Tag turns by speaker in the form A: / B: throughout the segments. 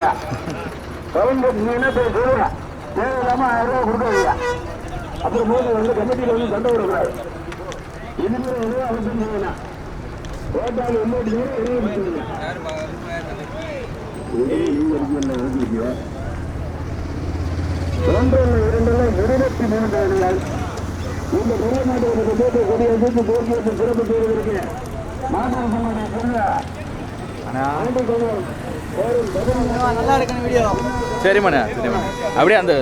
A: Count நீ என்ன போய் சொல்லுங்க தேவையில்லாம ஆயிரம் ரூபாய் கொடுக்காதீங்க அப்புறம் மூணு வந்து கமிட்டியில் வந்து சண்டை விடக்கூடாது இனிமேல் எதுவும் அவசியம் செய்யணும் ஓட்டாளி ஒன்று நேரம் எதுவும் பண்ணுங்க ஒன்றில் இரண்டில் இருபத்தி மூன்று அணிகள் இந்த குரநாட்டு போட்டு கொடியை தூக்கி சிறப்பு மாநில
B: வீடியோ
C: சரிம்மாண்ணே சரிம்மா அப்படியே அந்த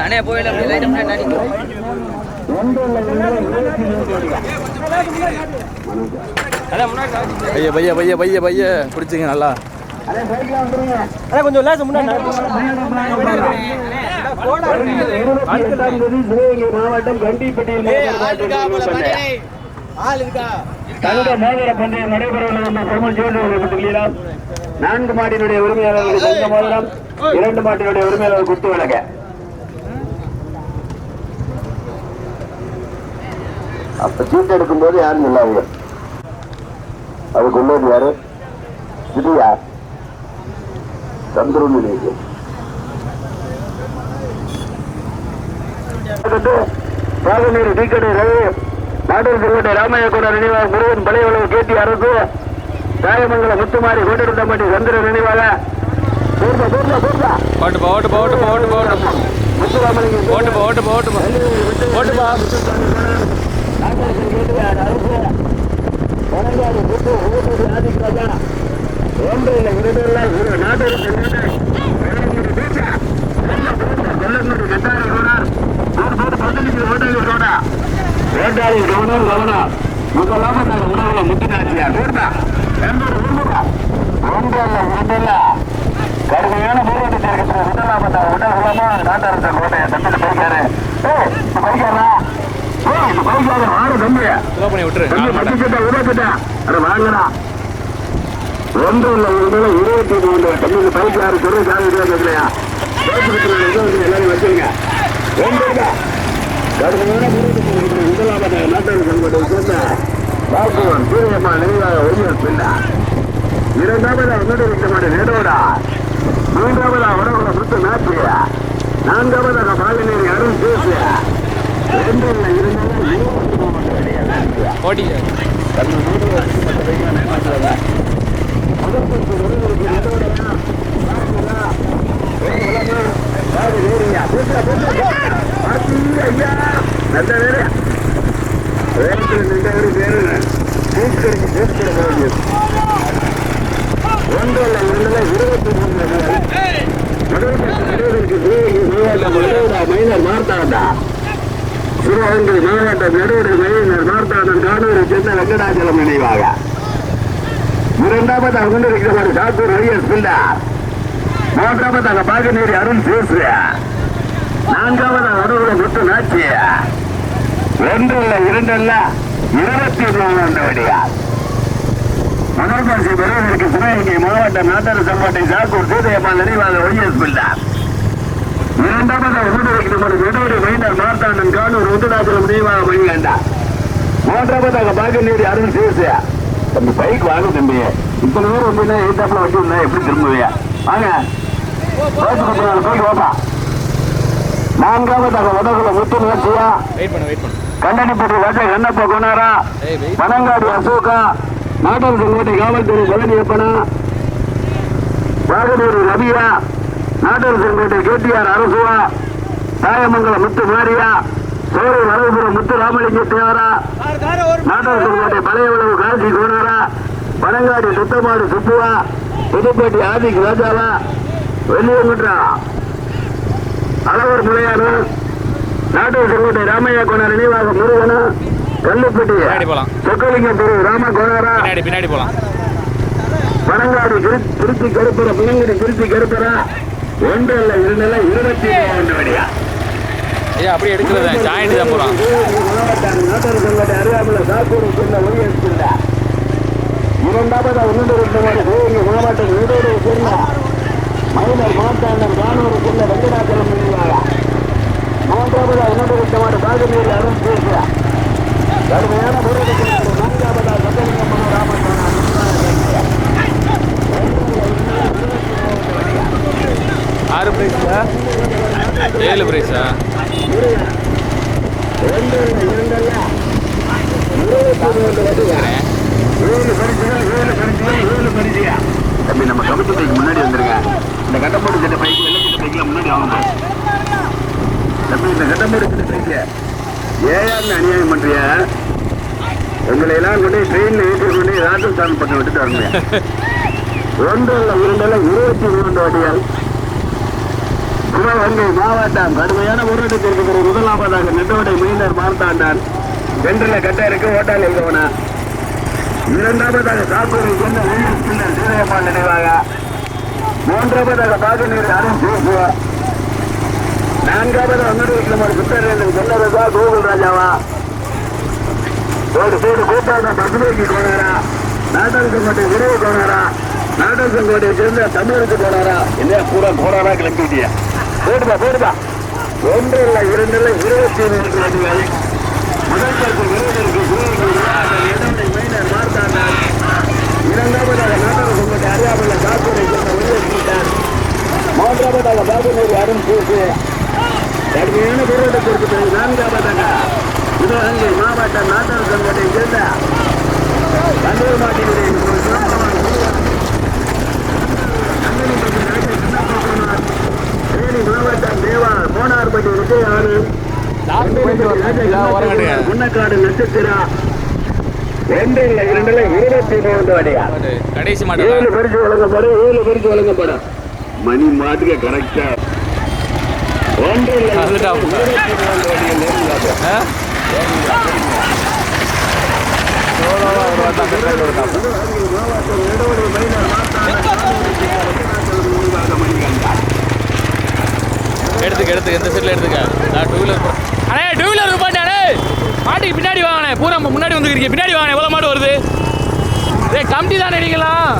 C: அண்ணே போயிடல அப்படி லைட்டாக முன்னாடி அண்ணே முன்னாடி. பைய பைய பைய பைய பைய பிடிச்சிங்க நல்லா.
B: அண்ணா கொஞ்சம் லேச முன்னாடி
A: மாவட்டம் கண்டிப்பட்டியில் தங்க மோதிர பந்தயம் நடைபெறவுள்ள நான்கு மாட்டினுடைய உரிமையாளர்கள் தங்க மோதிரம் இரண்டு மாட்டினுடைய உரிமையாளர் குத்து விலக. அப்ப சீட்டு எடுக்கும் போது யாரும் இல்லாங்க அதுக்குள்ளது யாரு? இது யார்? சந்திரன் நினைவு பாகநீர் டீக்கடை ரவி நாடூர் செல்வட்டை ராமையா கூட நினைவாக முருகன் பழையவளவு கேட்டி அரசு தாயமங்கலம் முத்துமாரி கோட்டெடுத்தம்பட்டி சந்திரன் நினைவாக. பூர்வ பூர்வ
C: ஓட்டுப்பா ஓட்டுப்பா ஓட்டுப்பா ஓட்டுப்பா ஓட்டுப்பா
A: முத்துராமலிங்கம்
C: ஓட்டுப்பா ஓட்டுப்பா ஓட்டுப்பா ஓட்டுப்பா
A: ஒன்று இல்லை இரண்டு இல்லை இரு நாட்டோடு வேட்டாளி கவனம் கவனம் முதலாம நாங்கள் உணவுல முத்தினாச்சியா தூர்தா எந்தூர் உருமுகா ஒன்று இல்லை இரண்டு இல்லை கடுமையான போராட்டத்தை இருக்கிற முதலாம உடகுலமா நாட்டாரத்த கோட்டையை தம்பிட்டு ஏய் பைக்காரா ஏய் இந்த பைக்கார வாட தம்பி.
C: ஸ்லோ பண்ணி விட்டுரு.
A: தம்பி
C: ஆ, மாட்டேன்.
A: ஒன்று இல்லை இரண்டு இருபத்தி மூன்று தம்பி பைக்காரு சொல்லி சாமி கேட்கலையா? எல்லாரும் வச்சுருங்க ஒன்று முதலாம நாட்டார சங்கத்தை சேர்ந்த பாக்குவன் சூரியம்மா நினைவாக ஒளியர் பிள்ளை இரண்டாவதா உன்னோட விட்டமாடு நெடோடா. மூன்றாவதா உடகுல சுத்த நாட்டியா நான்காவதாக பாலினேரி அருண் பேசிய ரெண்டுல இருந்தாலும்
C: ஓட்டி
A: நல்ல வேலையா வேகத்தில் நின்றவர் பேரு கூப்பிட்டு கூப்பிட வேண்டியது ஒன்று அல்ல இரண்டுல இருபத்தி மூணு மைனர் மார்த்தாண்டா சிவகங்கை மாவட்டம் நடுவரை மைனர் மார்த்தாண்டம் காணூரை சேர்ந்த வெங்கடாச்சலம் நினைவாக. இரண்டாவதாக கொண்டிருக்கிறவர் சாத்தூர் ஐஎஸ் பிள்ளார் மூன்றாவதாக பாகநேரி அருண் சேசு நான்காவதாக வடகுல முத்து நாச்சிய ஒன்று இல்ல இரண்டு இல்ல இருபத்தி மூணு வடிகால் முதல்பரிசு பெறுவதற்கு சிவகங்கை மாவட்ட நாட்டார் சம்பாட்டை சாக்கூர் சூதையம்மா நினைவாக ஒய்எஸ் பிள்ளார் இரண்டாவது உருவடிக்கப்பட்ட நெடுவடி மைனர் மார்த்தாண்டன் கானூர் உந்தராபுரம் நினைவாக மணிகண்டா மூன்றாவதாக பாகநேரி அருண் சேசியா தம்பி பைக் வாங்க தம்பி. இத்தனை பேர் வந்து எயிட்டாப்ல வச்சு இருந்தா எப்படி திரும்புவியா? வாங்க. போய் வாப்பா நான்காவதாக வடகுல முத்து நாச்சியா
C: வெயிட் பண்ணு வெயிட் பண்ணு.
A: கண்டனிப்பட்டி வச்ச கண்ணப்ப
C: வெயிட்
A: பனங்காடி அசோகா. நாட்டார் செங்கோட்டை காவல்துறை பழனியப்பனா வாகனூர் ரவியா. நாட்டார் செங்கோட்டை கேடிஆர் அரசுவா. தாயமங்கலம் முத்து மாரியா. சோரை வரகுபுரம் முத்து ராமலிங்க தேவரா. நாட்டார் செங்கோட்டை பழையவளவு காசி கோனாரா. பனங்காடி சுத்தமாடு சுப்புவா. புதுப்பேட்டை ஆதிக் ராஜாவா. வெளியங்குன்றா அளவர் முளையானு நாட்டு செங்கோட்டை ராமையா கோனார் நினைவாக முருகனா. கல்லுப்பட்டி. சொக்கலிங்கம் திரு ராம கோனாரா.
C: பின்னாடி போலாம்.
A: பனங்காடு திரு- திருச்சி கருப்பரா பிள்ளைங்கடி திருச்சி கருப்பரா. ஒன்று இல்ல இரண்டு இல்ல இருபத்தி மூன்று வழியா
C: ஐயா அப்படியே எடுக்கிறத ஜாயிண்ட் தான் போகிறான்
A: இரண்டாவது செங்கோட்டை ரெண்டு சாக்கூர் கோயில் குணமாட்டம் வீடோடு இரண்டாவது மைனர் குணத்தாண்டர் சிவகங்கை மாவட்டம் வெங்கடாச்சலம் மூன்றாவது மூன்றாவது ரெண்டு இருந்தவர் பாகநீர் அருண் பேசுகிறார் கடுமையான போராட்டத்தில் நான்காவதா சட்டலிங்கம் ராமன்
C: ஆறு பிரைஸா ஏழு பிரைஸா
A: தம்பி நம்ம கமிட்டி பைக் முன்னாடி வந்துருங்க இந்த கட்டப்போடு செட்ட பைக் வெள்ளை பைக்ல முன்னாடி வாங்க தம்பி இந்த கட்டப்போடு செட்ட பைக் ஏன் அநியாயம் பண்றிய உங்களை எல்லாம் கொண்டு ட்ரெயின்ல ஏற்றி கொண்டு ராஜஸ்தான் பக்கம் விட்டுட்டு வரணும் ஒன்று இல்ல இரண்டு இருபத்தி மூன்று வண்டிகள் சிவகங்கை மாவட்டம் கடுமையான போராட்டத்திற்கு பிறகு முதலாவதாக நெட்டவடை மீனர் மார்த்தாண்டான். வென்றில கட்ட இருக்கு ஓட்டால் எழுதவனா இரண்டாவதாக சாத்தூரை கொண்ட உயிர் பின்னர் சீரையம்மாள் நினைவாக. மூன்றாவதாக பாகநீர் அருண் பேசுவா நான்காவது அன்னூறு கிலோமீட்டர் சுத்தரேந்திரன் செல்லரசா கோகுல் ராஜாவா. ஒரு சைடு கூட்டாண்ட பசுமைக்கு போனாரா நாட்டல் செங்கோட்டை விரைவு போனாரா நாட்டல் செங்கோட்டை சேர்ந்த தமிழருக்கு போனாரா என்ன கூட போனாரா கிளம்பிட்டியா? போடுதா போடுதா ஒன்று இல்லை இரண்டு இல்லை இருபத்தி மூன்று வண்டிகள் முதல் பரிசு வீரருக்கு சிவகங்கை மாவட்டம் எடவடை மைனர் மார்த்தாண்டார் இரண்டாவதாக நாட்டல் செங்கோட்டை அறியாமல் காப்பூரை சேர்ந்த உயர்த்திட்டார் மூன்றாவதாக பாபுநேரி அருண் பேசு கடுமையான போராட்டத்திற்கு பிறகு நான்காவதாக சிவகங்கை மாவட்டம் நாட்டார் சங்கத்தை சேர்ந்த கல்லூர் மாட்டினுடைய ஒரு சிறப்பான முருகன். கண்ணனிப்பட்டி நாட்டை சின்னப்பா தேனி மாவட்டம் தேவா கோனார்பட்டி விஜய் ஆனந்த் முன்னக்காடு நட்சத்திரா ஒன்று இல்லை இரண்டு இருபத்தி மூன்று அடியா
C: கடைசி மாட்டேன்
A: ஏழு பரிசு வழங்கப்படும் ஏழு பரிசு வழங்கப்படும் மணி மாட்டுக்க கரெக்டா ஒன்று இல்லை இருபத்தி மூன்று
C: எடுத்துக்க? எடுத்துக்க இந்த சைடில் எடுத்துக்க நான் டூ வீலர் அண்ணே டூ வீலர் பாட்டானே மாட்டுக்கு பின்னாடி வாங்கண்ணே பூரா முன்னாடி வந்துருக்கீங்க. பின்னாடி வாங்க எவ்வளோ மாடு வருது? ஏ கமிட்டி தானே நீங்களாம்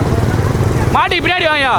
C: மாட்டுக்கு பின்னாடி வாங்கயா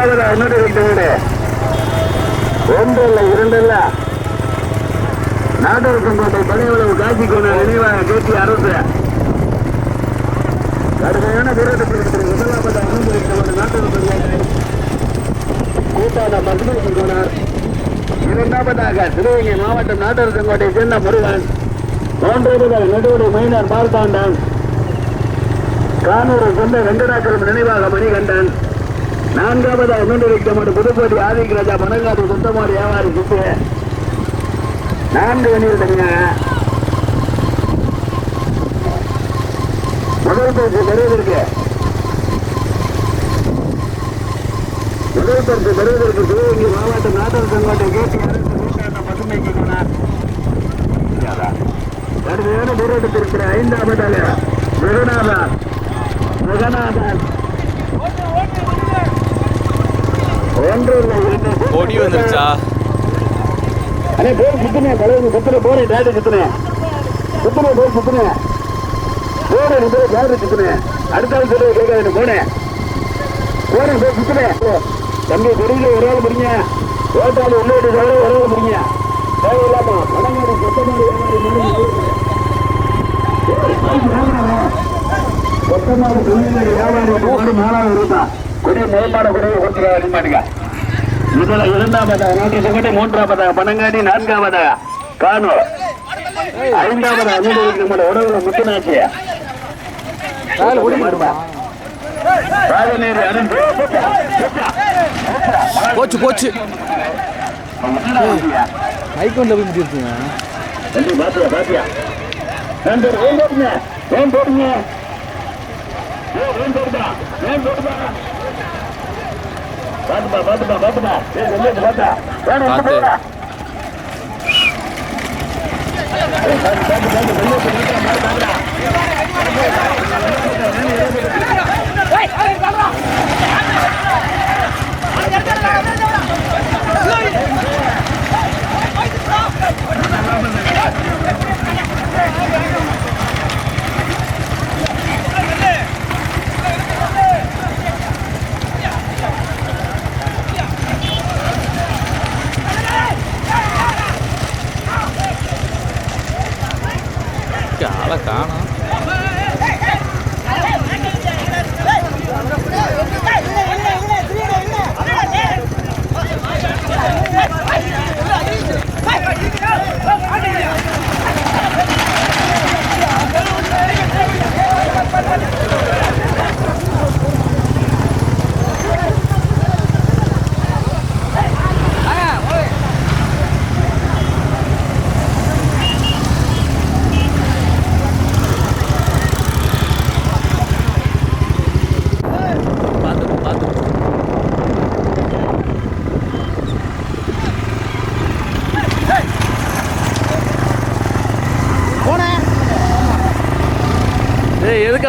A: ஐந்தாவதாக முன்னோடி இருக்கிற ஒன்று இல்லை இரண்டு இல்ல நாட்டர் செங்கோட்டை பழையவளவு காட்சி கொண்ட நினைவாக கேட்டி அரசு. கடுமையான வீரத்தில் முதலாவது முன்னோடி இருக்கிற நாட்டர் செங்கோட்டை கூட்டான பசுமை கோணர் இரண்டாவதாக சிவகங்கை மாவட்டம் நாட்டர் செங்கோட்டை சேர்ந்த முருகன். மூன்றாவதாக நெடுவடை மைனர் மார்த்தாண்டன் கானூரை சொந்த வெங்கடாச்சலம் நினைவாக மணிகண்டன் நான்காவதாக மீண்டு புதுக்கோட்டை ஆதிக்கராஜா பனங்காடு சொந்தமாடி வியாபாரி சுத்து நான்கு வணிகர் தனியாக முதல் பரிசு பெறுவதற்கு முதல் பரிசு பெறுவதற்கு சிவகங்கை மாவட்டம் நாட்டர் சங்கோட்டை கேட்டி அரசு கூட்டாண்ட பசுமைக்கு போனார் கடுமையான போராட்டத்திற்கு ஐந்தாவதாக ஜெகநாதன் ஜெகநாதன் ஒன்று இல்லை, இரண்டு.
C: கொடி வந்துருச்சா?
A: அண்ணே போர் சுத்துனே தலைவர் சுத்துனே போறேன் டேட்டு சுத்துனே. சுத்துனே போர் சுத்துனே. போறேன் நீ போய் டேட்டு சுத்துனே. அடுத்த ஆள் சொல்லி கேட்காது போனே. போறேன் போய் சுத்துனே. தம்பி கொடியில ஒரு ஆள் முடிங்க. ஓட்டாளி உள்ள விட்டு தவிர ஒரு ஆள் முடிங்க. தேவையில்லாம வடநாடு சொத்தமாடி சொத்தமாடி தொழிலாளி வியாபாரி மூணு நாலாவது கொடி மேம்பாடு கொடி ஓட்டுறா அடிமாட்டுங்க முதல இரண்டாவதாக நூற்றி செங்கோட்டை மூன்றாவதாக பனங்காடி நான்காவதாக கானூர் ஐந்தாவதாக அனுபவிக்கு நம்மளோட உடவுல அருண்
C: போச்சு போச்சு. மைக்கோண்டில் போய் முடிச்சிருச்சுங்க
A: பாத்தியா? பாத்தியா ஏன் போடுங்க ஏன் போடுங்க ஏன் போடுதா ஏன் போடுதா பாத்துப்பா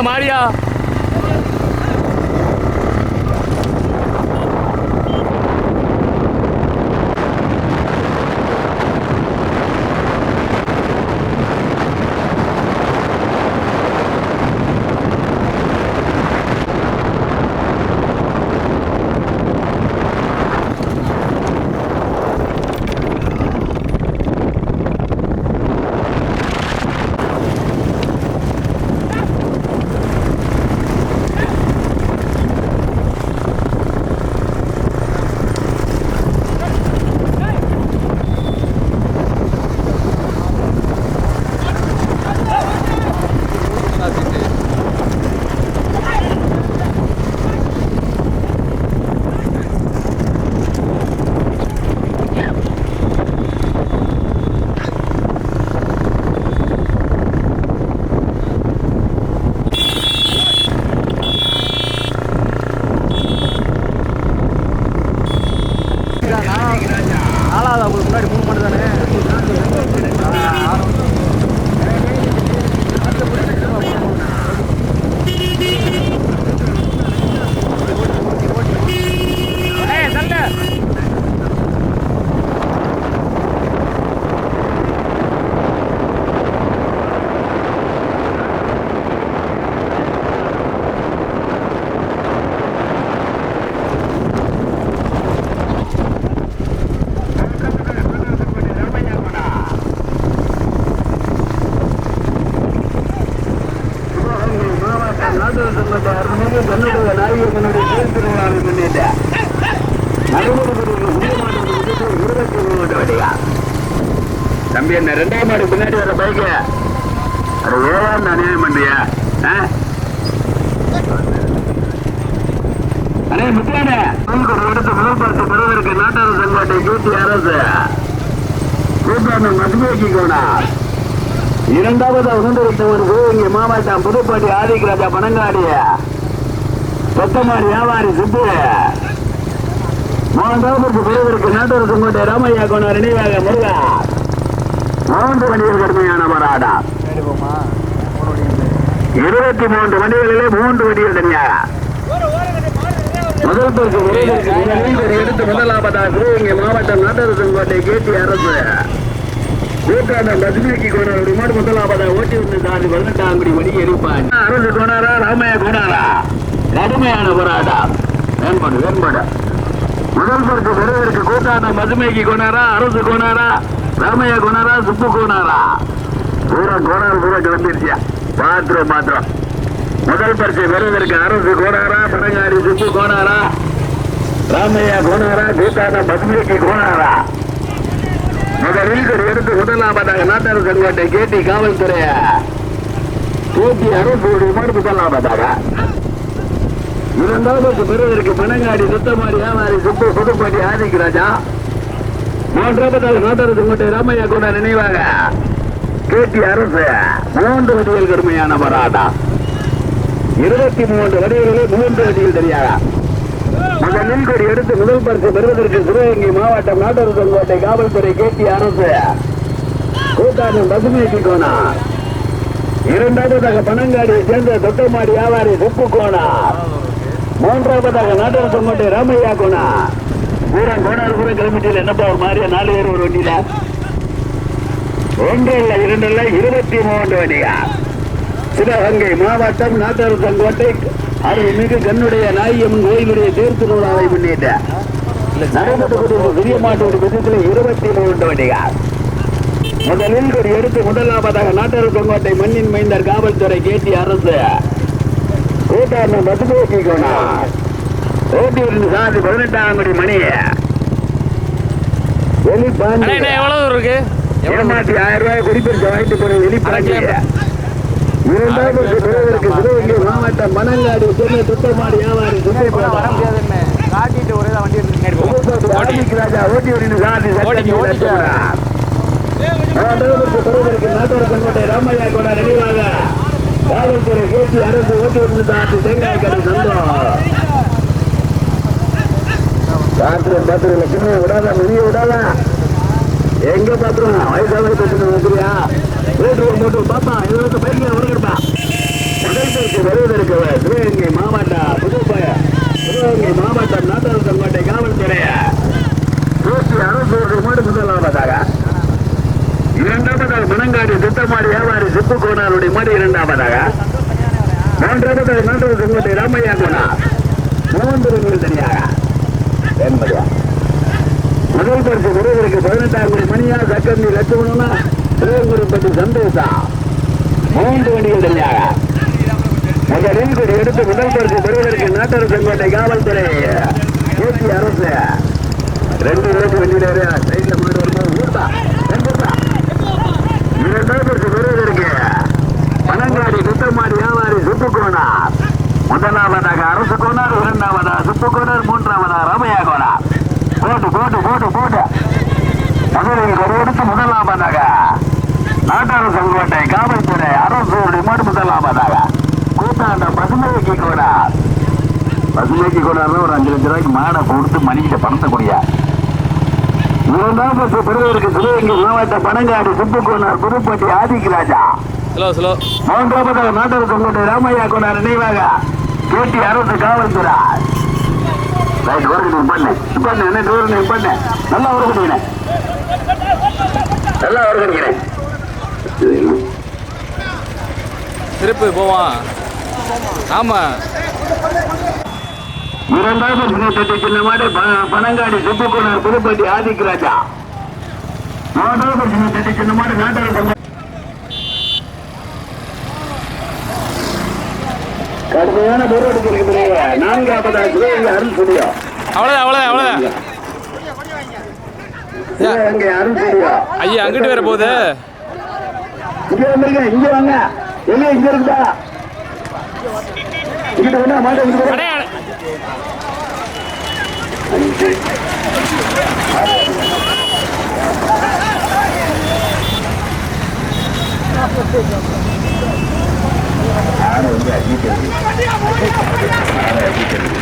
A: ஏய் அண்ணே முத்தியானே. உங்களுக்கு ஒரு இடத்தை முதல் பரிசு பெறுவதற்கு நாட்டாளர் சங்கோட்டை கூட்டி அரசு. கூட்டாண்டம் மதுமைக்கு கோணார் இரண்டாவது உணர்ந்திருத்தவர் கோவிங்க மாவட்டம் புதுப்பட்டி ஆதிக்கராஜா பனங்காடி. சொத்தமாடி வியாபாரி சித்து. மூன்றாவது பெறுவதற்கு நாட்டாளர் சங்கோட்டை ராமையா கோணார் நினைவாக முருகா. மூன்று வண்டிகள் கடுமையான போராட்டம். இருபத்தி மூன்று மணிகளிலே மூன்று வண்டிகள் தனியாக முதல் பரிசு எடுத்து முதலாவதாக இங்கே மாவட்டம் நாட்டரசன் கோட்டை கேட்டி அரசு கூட்டாண்டம் பசுமைக்கு கோணாரோட மாடு முதலாவதாக ஓட்டி வந்து சாதி பதினெட்டாம் மணி எரிப்பான் அரசு கோணாரா ராமையா கோணாரா கடுமையான போராட்டம் வேண்பாடு வேண்பாடு முதல் பரிசு பெறுவதற்கு கூட்டாண்டம் பசுமைக்கு கோணாரா அரசு கோணாரா ராமையா கோணாரா சுப்பு கோணாரா பூரா கோணார் பூரா கிளம்பிருச்சியா பாத்திரம் பாத்திரம் முதல் பரிசை பெறுவதற்கு அரசு கோணாரா பனங்காடி சுப்பு கோணாரா ராமையா கோணாரா கூட்டாண்டம் பத்மிக்கு கோணாரா? முதலில் எடுத்து எடுத்து பார்த்தாங்க நாட்டார் செல்வத்தை கேட்டி காவல்துறைய கேட்டி அரசு மாடு பார்த்தாங்க இரண்டாவது பெறுவதற்கு பனங்காடி சுத்தமாரி ஏமாறி சுப்பு புதுப்பாட்டி ஆதிக்கு ராஜா. மூன்றாவதாக நாட்டார் செல்வத்தை ராமையா கூட நினைவாக கேட்டி அரசு மூன்று வடிகள் கடுமையான போராட்டம். இருபத்தி மூன்று வடிகளிலே மூன்று வடிகள் தெரியாதா? அந்த கொடி எடுத்து முதல் பரிசு பெறுவதற்கு சிவகங்கை மாவட்டம் நாட்டரசங்கோட்டை செல்வத்தை காவல்துறை கேட்டி அரசு. கூட்டாளம் பசுமை கோணா இரண்டாவதாக பனங்காடியை சேர்ந்த தொட்டமாடி வியாபாரி சுப்பு கோணா மூன்றாவதாக நாட்டரசங்கோட்டை ராமையா கோணா பூரம் கோணார் கூட கிளம்பிட்டியில் என்னப்பா ஒரு மாதிரியா நாலு பேர் ஒரு வண்டியில? ஒன்று இல்லை இரண்டு இல்ல இருபத்தி மூன்று வண்டியா? சிவகங்கை மாவட்டம் நாட்டார் செங்கோட்டை அருள்மிகு கண்ணுடைய நாயம்மன் கோயிலுடைய தேர்திருவிழாவை முன்னிட்டு. நடைபெற்று பெரிய மாட்டோட விதத்தில் இருபத்தி மூன்று வண்டிகள் முதலில் ஒரு எடுத்து முதலாவதாக நாட்டார் செங்கோட்டை மண்ணின் மைந்தர் காவல்துறை கேட்டி அரசு. கூட்டாண்டம் பசுபோக்கி கோணார் ஓட்டியூரின் சாதி பதினெட்டாம் மணி.
C: என்ன
A: வெளிப்பாண்டி
C: எவ்வளோ தூரம் இருக்கு?
A: ஏமாத்தி ஆயிரம் ரூபாய் குடிப்பிடிச்ச வாங்கிட்டு போற வெளிப்பாண்டி இரண்டாவது பெறுவதற்கு சிவகங்கை மாவட்டம் மணங்காடி சென்னை துத்தமாடி வியாபாரி
B: முடியாதுன்னு காட்டிட்டு ஒரே வண்டி எடுத்து பின்னாடி போகும்
A: ஆதிக்கு ராஜா ஓட்டி. பெறுவதற்கு நாட்டோட செங்கோட்டை ராமையா கூட நினைவாக. காவல்துறை கேசி அரசு ஓட்டி விடுன்னு சாதி தேங்காய் கடை சந்தோம் பாத்திரம் பாத்திரம் சின்ன விடாத வெளியே விடாத. எங்க பாத்திரம்? வயசாக பேசுறது வந்துறியா ரேட்டு போட்டு பாப்பா இதை வந்து பைக்கில் வருகிறப்பா முதல்வருக்கு வருவதற்கு சிவகங்கை மாவட்டம் புதுப்பாய சிவகங்கை மாவட்டம் நாட்டார் சங்கோட்டை காவல்துறைய நூற்றி அறுபத்தி மாடு முதலாவதாக. இரண்டாவதாக மணங்காடி திட்டமாடி வியாபாரி சிப்பு கோணாருடைய மாடு இரண்டாவதாக. மூன்றாவதாக நாட்டார் சங்கோட்டை ராமையா கோனார் மூன்று தனியாக. என்பதா முதல் பரிசு பெறுவதற்கு பதினெட்டாம் கோடி மணியா சக்கந்தி லட்சுமணனா? சிவகுருப்பட்டி சந்தோஷா மூன்று வண்டிகள் தனியாக முதலில் கொடி எடுத்து முதல் பரிசு பெறுவதற்கு நாட்டார் செங்கோட்டை காவல்துறை ஏசி அரசு. ரெண்டு இருபத்தி வண்டியிலே சைட்ல மாடு வரும்போது ஊர்தா? செங்குத்தா இரண்டாவது பரிசு பெறுவதற்கு பனங்காடி குத்தமாடி வியாபாரி சுப்புக்கோனார் முதலாவதாக அரசு கோனார் இரண்டாவதாக சுப்புக்கோனார் மூன்றாவதா ராமையா கோனார். போட்டு போட்டு போட்டு போட்டு முதலில் ஒரு முதலாவதாக நாட்டார் செங்கோட்டை காவல்துறை அரசு ரிமோட் முதலாவதாக கூட்டாண்டம் பசுமைக்கு கோனார். பசுமைக்கு கோனார்ல ஒரு அஞ்சு லட்ச ரூபாய்க்கு மாடை கொடுத்து மணிக்கிட்ட பணத்தை குடியா இரண்டாம் பெறுவதற்கு சிவகங்கை மாவட்ட பனங்காடு சுப்புக்கோனார் புதுப்பட்டி ஆதிக்கு ராஜா.
C: ஸ்லோ ஸ்லோ
A: மூன்றாவதாக நாட்டார் செங்கோட்டை ராமையா கோனார் நினைவாக கேட்டி அரசு காவல்துறை ரைட் வரைக்கும் பண்ணு. பண்ணு என்ன தூரம் பண்ணு. நல்லா வரக்கூடியனே நல்லா வரக்கூடியனே
C: திருப்பி போவான். ஆமாம்
A: இரண்டாயிரத்தி முன்னூத்தி சின்னமாடி பனங்காடி சுப்புக்குனார் புதுப்பட்டி ஆதிக்ராஜா மூன்றாவது முன்னூத்தி சின்னமாடி நாட்டாளர் கடுமையான போராட்டத்தில் இருக்கிறீங்க நான்காவதாக சிவகங்கை அருள் சுடியா.
C: அவ்வளோதான் அவ்வளோதான் அவ்வளோதான் ஐயா அங்கிட்டு வர போகுது.
A: இங்கே வந்துருங்க இங்கே வாங்க. வெளியே இங்க இருக்குதா? இங்கிட்ட
C: வேணா மாட்டே
A: நானும் வந்து அடிக்கிறது நானும் அடிக்கிறது